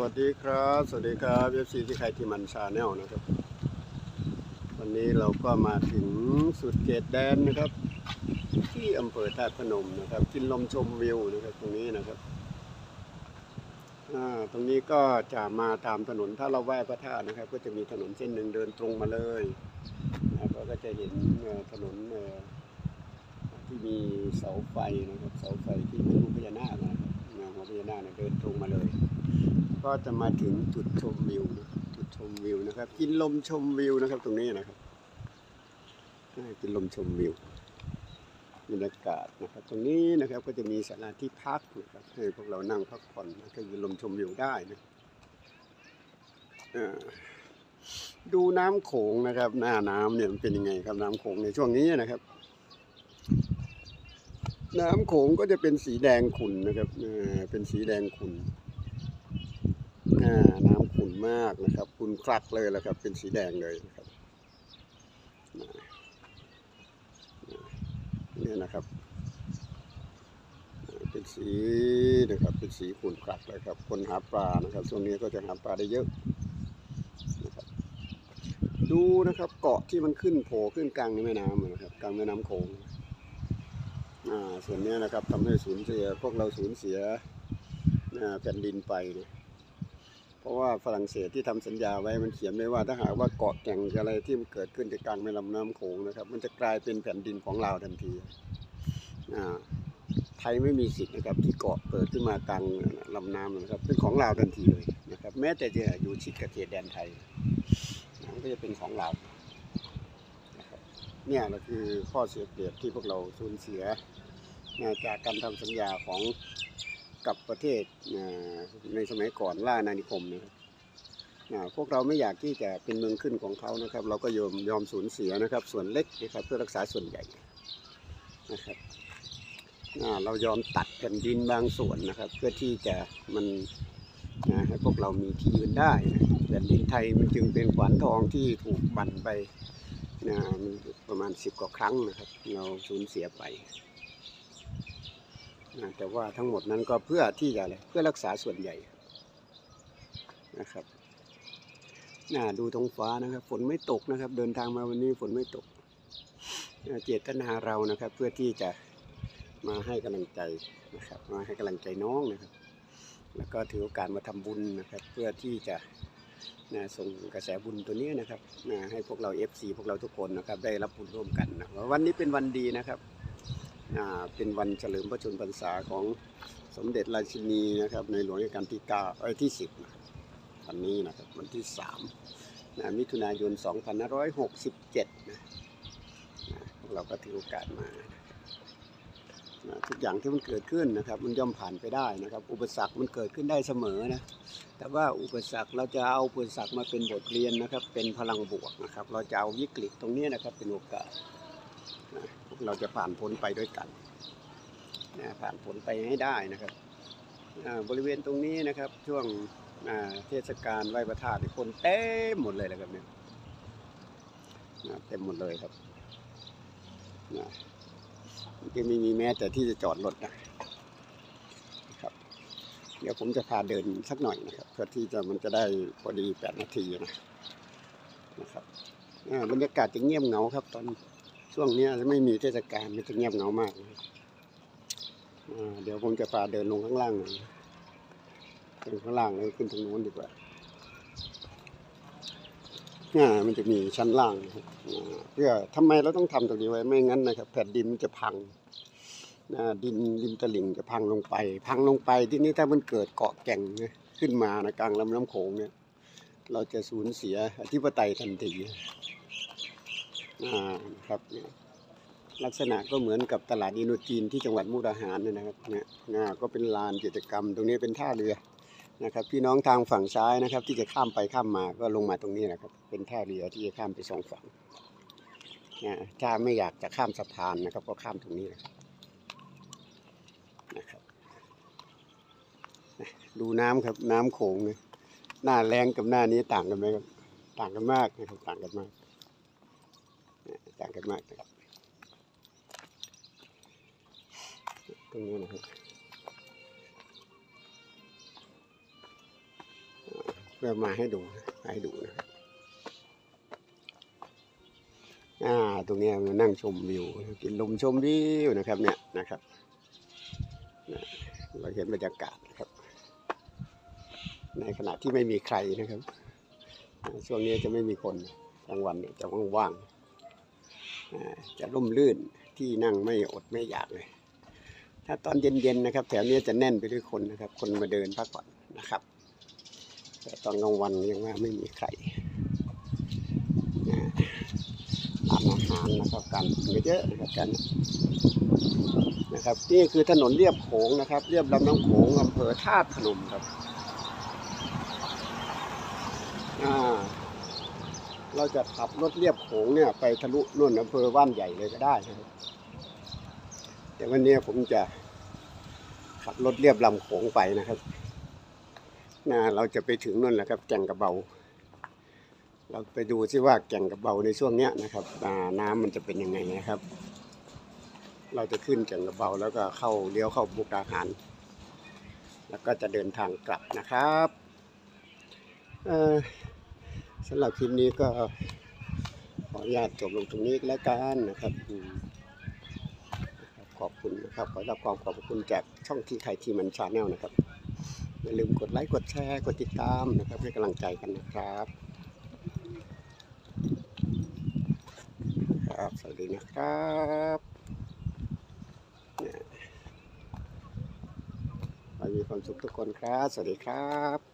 วัสดีครับ สวัสดีครับเอฟซีที่ใครที่มันชาแนลนะครับ วันนี้เราก็มาถึงสุดเขตแดนนะครับ ที่อำเภอธาตุพนมนะครับ กินลมชมวิวนะครับตรงนี้นะครับตรงนี้ก็จะมาตามถนนถ้าเราไหว้พระธาตุนะครับ ก็จะมีถนนเส้นหนึ่งเดินตรงมาเลยนะครับก็จะเห็นถนนที่มีเสาไฟนะครับ เสาไฟที่เป็นรูปพญานาคนะครับแนวหัวพญานาคเดินตรงมาเลย ก็จะมาถึงจุดชมวิวนะครับจุดชมวิวนะครับ กินลมชมวิวนะครับ ตรงนี้นะครับกินลมชมวิวบรรยากาศนะครับ ตรงนี้นะครับก็จะมีสถานที่พักนะครับให้พวกเรานั่งพักผ่อนนะก็กินลมชมวิวได้นะอ่าดูน้ำโขงนะครับ หน้าน้ำเนี่ยมันเป็นยังไงครับน้ำโขงในช่วงนี้นะครับ น้ำโขงก็จะเป็นสีแดงขุ่นนะครับอ่าเป็นสีแดงขุ่น อ่าน้ำขุ่นมากนะครับขุ่นคลักเลยแหละครับ เป็นสีแดงเลยนะครับนะเนี่ยนะครับ เป็นสีนะครับ เป็นสีขุ่นคลักเลยครับ คนหาปลานะครับช่วงนี้ก็จะหาปลาได้เยอะนะครับดูนะครับ เกาะที่มันขึ้นโผล่ขึ้นกลางในแม่น้ำนะครับ กลางแม่น้ำโขงอ่าส่วนนี้นะครับทำให้สูญเสียพวกเราสูญเสียแผ่นดินไปนะ เพราะว่าฝรั่งเศสที่ทำสัญญาไว้มันเขียนไว้ว่าถ้าหากว่าเกาะแก่งอะไรที่มันเกิดขึ้นในกลางแม่ลำน้ำโขงนะครับ มันจะกลายเป็นแผ่นดินของลาวทันทีไทยไม่มีสิทธิ์นะครับที่เกาะเกิดขึ้นมากลางลำน้ำนะครับ เป็นของลาวทันทีเลยนะครับ แม้แต่จะอยู่ชิดกับเขตแดนไทยมันก็จะเป็นของลาวนะครับเนี่ยแหละคือข้อเสียเปรียบที่พวกเราสูญเสียจากการทำสัญญาของ กับประเทศในสมัยก่อนล่าอานิคมนะครับพวกเราไม่อยากที่จะเป็นเมืองขึ้นของเขานะครับ เราก็ยอมยอมสูญเสียนะครับ ส่วนเล็กนะครับเพื่อรักษาส่วนใหญ่นะครับเรายอมตัดแผ่นดินบางส่วนนะครับ เพื่อที่จะมันให้พวกเรามีที่ยืนได้แผ่นดินไทยมันจึงเป็นขวานทองที่ถูกบั่นไปประมาณสิบกว่าครั้งนะครับ เราสูญเสียไป แต่ว่าทั้งหมดนั้นก็เพื่อที่จะอะไรเพื่อรักษาส่วนใหญ่นะครับน่าดูท้องฟ้านะครับ ฝนไม่ตกนะครับ เดินทางมาวันนี้ฝนไม่ตก เจตนาเรานะครับ เพื่อที่จะมาให้กำลังใจนะครับ มาให้กำลังใจน้องนะครับ แล้วก็ถือโอกาสมาทำบุญนะครับ เพื่อที่จะนะส่งกระแสบุญตัวนี้นะครับนะให้พวกเรา FC พวกเราทุกคนนะครับ ได้รับบุญร่วมกันนะวันนี้เป็นวันดีนะครับ เป็นวันเฉลิมพระชนมพรรษาของสมเด็จราชินีนะครับในหลวงรัชกาลที่เก้าเอ้ยที่สิบนะวันนี้นะครับวันที่สามนะมิถุนายน 2567นะนะพวกเราก็ถือโอกาสมานะทุกอย่างที่มันเกิดขึ้นนะครับ มันย่อมผ่านไปได้นะครับ อุปสรรคมันเกิดขึ้นได้เสมอนะแต่ว่าอุปสรรคเราจะเอาอุปสรรคมาเป็นบทเรียนนะครับ เป็นพลังบวกนะครับ เราจะเอาวิกฤตตรงนี้นะครับเป็นโอกาสนะ วกเราจะผ่านพ้นไปด้วยกันนะผ่านพ้นไปให้ได้นะครับบริเวณตรงนี้นะครับ ช่วงเทศกาลไหว้พระธาตุคนเต็มหมดเลยนะครับเนี่ยนะเต็มหมดเลยครับนะมันจะไม่มีแม้แต่ที่จะจอดรถนะครับ เดี๋ยวผมจะพาเดินสักหน่อยนะครับ เพื่อที่จะมันจะได้พอดีแปดนาทีนะนะครับอ่าบรรยากาศจะเงียบเหงาครับตอน ช่วงนี้ไม่มีเทศกาลมันจะเงียบเหงามากเดี๋ยวผมจะพาเดินลงข้างล่างหน่อยเดินข้างล่างแล้วขึ้นทางโน้นดีกว่าอ่ามันจะมีชั้นล่างนะครับเพื่อทำไมเราต้องทำตรงนี้ไว้ไม่งั้นนะครับ แผ่นดินมันจะพังดินริมตลิ่งจะพังลงไป พังลงไปที่นี้ถ้ามันเกิดเกาะแก่งเนี่ยขึ้นมานะกลางลำน้ำโขงเนี่ย เราจะสูญเสียอธิปไตยทันที อ่าครับเนี่ยลักษณะก็เหมือนกับตลาดอินโดจีนที่จังหวัดมุกดาหารเนี่ยนะครับเนี่ยอ่าก็เป็นลานกิจกรรม ตรงนี้เป็นท่าเรือนะครับ พี่น้องทางฝั่งซ้ายนะครับ ที่จะข้ามไปข้ามมาก็ลงมาตรงนี้นะครับ เป็นท่าเรือที่จะข้ามไปสองฝั่งนะถ้าไม่อยากจะข้ามสะพานนะครับ ก็ข้ามตรงนี้นะครับนะครับ ดูน้ำครับน้ำโขงเนี่ยหน้าแรงกับหน้านี้ต่างกันไหมครับต่างกันมากนะครับต่างกันมาก ต่างกันมากนะครับตรงนี้นะครับเพื่อมาให้ดูให้ดูนะครับอ่าตรงนี้มานั่งชมวิว กินลมชมวิวนะครับ เนี่ยนะครับเราเห็นบรรยากาศนะครับ ในขณะที่ไม่มีใครนะครับ ช่วงนี้จะไม่มีคนกลางวันจะว่างๆ จะร่มรื่นที่นั่งไม่อดไม่อยากเลย ถ้าตอนเย็นๆนะครับ แถวนี้จะแน่นไปด้วยคนนะครับ คนมาเดินพักผ่อนนะครับ แต่ตอนกลางวันยังว่าไม่มีใครร้านอาหารนะครับการกินเยอะนะครับกันนะครับนี่คือถนนเรียบโขงนะครับ เรียบลำน้ำโขงอำเภอท่าตุพนมครับอ่า เราจะขับรถเรียบโขงเนี่ยไปทะลุนุ่นอำเภอว่านใหญ่เลยก็ได้นะครับแต่วันนี้ผมจะขับรถเรียบลำโขงไปนะครับนะเราจะไปถึงนั่นแหละครับ แก่งกระเบา เราไปดูซิว่าแก่งกระเบาในช่วงเนี้ยนะครับน้ำมันจะเป็นยังไงนะครับ เราจะขึ้นแก่งกระเบาแล้วก็เข้าเลี้ยวเข้าบุกดาหาร แล้วก็จะเดินทางกลับนะครับ เออ สำหรับคลิปนี้ก็ขออนุญาตจบลงตรงนี้ก็แล้วกันนะครับ ขอบคุณนะครับขอรับความขอบคุณจากช่องที่ใครที่มันชาแนลนะครับอย่าลืมกดไลค์กดแชร์กดติดตามนะครับให้กำลังใจกันนะครับครับสวัสดีนะครับมีความสุขทุกคนครับ สวัสดีครับ